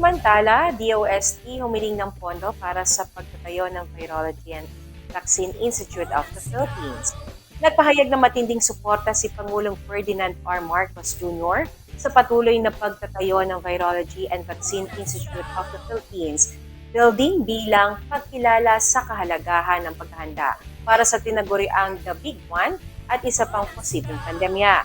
Samantala, DOST humiling ng pondo para sa pagtatayo ng Virology and Vaccine Institute of the Philippines. Nagpahayag ng matinding suporta si Pangulong Ferdinand R. Marcos Jr. sa patuloy na pagtatayo ng Virology and Vaccine Institute of the Philippines building bilang pagkilala sa kahalagahan ng paghahanda para sa tinaguriang The Big One at isa pang posibleng pandemya.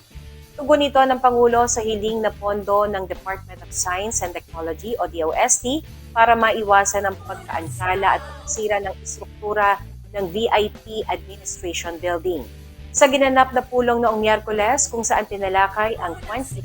Tugon ito ng Pangulo sa hiling na pondo ng Department of Science and Technology o DOST para maiwasan ang pagkaansala at pagkasira ng istruktura ng VIP Administration Building. Sa ginanap na pulong noong Miyerkules kung saan tinalakay ang 2025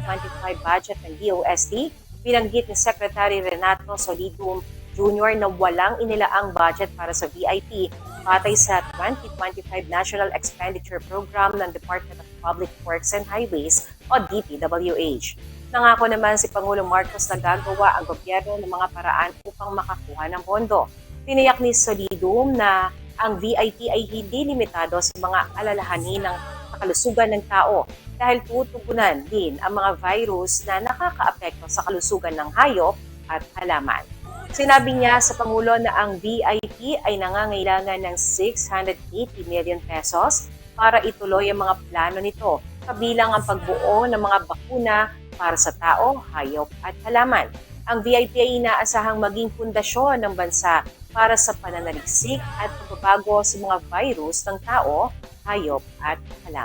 budget ng DOST, binanggit ni Secretary Renato Solidum Jr. na walang inilaang budget para sa VIP batay sa 2025 National Expenditure Program ng Department of Public Works and Highways o DPWH. Nangako naman si Pangulong Marcos na gagawa ang gobyerno ng mga paraan upang makakuha ng pondo. Tiniyak ni Solidum na ang VIP ay hindi limitado sa mga alalahanin ng kalusugan ng tao dahil tutugunan din ang mga virus na nakakaapekto sa kalusugan ng hayop at halaman. Sinabi niya sa Pangulo na ang VIP ay nangangailangan ng 680 million pesos para ituloy ang mga plano nito, kabilang ang pagbuo ng mga bakuna para sa tao, hayop at halaman. Ang VIP ay inaasahang maging pundasyon ng bansa para sa pananaliksik at pagbabago sa mga virus ng tao, hayop at halaman.